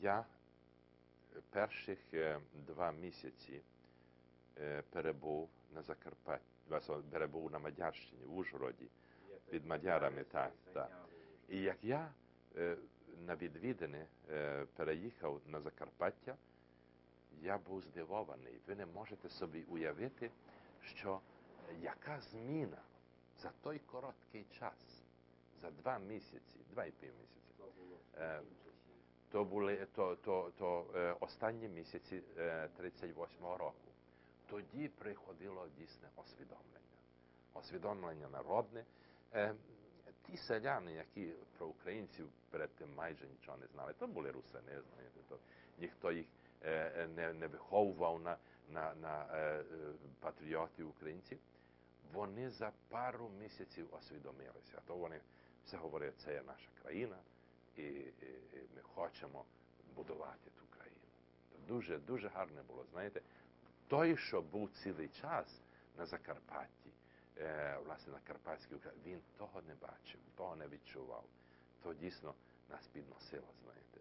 я перших е, два місяці е, перебув на Закарпатті, перебув на Мадярщині, в Ужгороді, під Мадярами, так, так. І як я е, на відвідини е, переїхав на Закарпаття, я був здивований. Ви не можете собі уявити, що яка зміна за той короткий час, за два місяці, два і пів місяці. То були то, то, то останні місяці е, 38-го року. Тоді приходило дійсне освідомлення. Освідомлення народне. Ті селяни, які про українців перед тим майже нічого не знали, то були русини, знаєте, то ніхто їх не, не виховував на, на, на патріотів українців. Вони за пару місяців освідомилися. То вони все говорять, це є наша країна, і, і, і хочемо будувати ту країну. Дуже, дуже гарне було. Знаєте, той, що був цілий час на Закарпатті, е, власне, на Карпатській Україні, він того не бачив, того не відчував. То дійсно нас підносило, знаєте.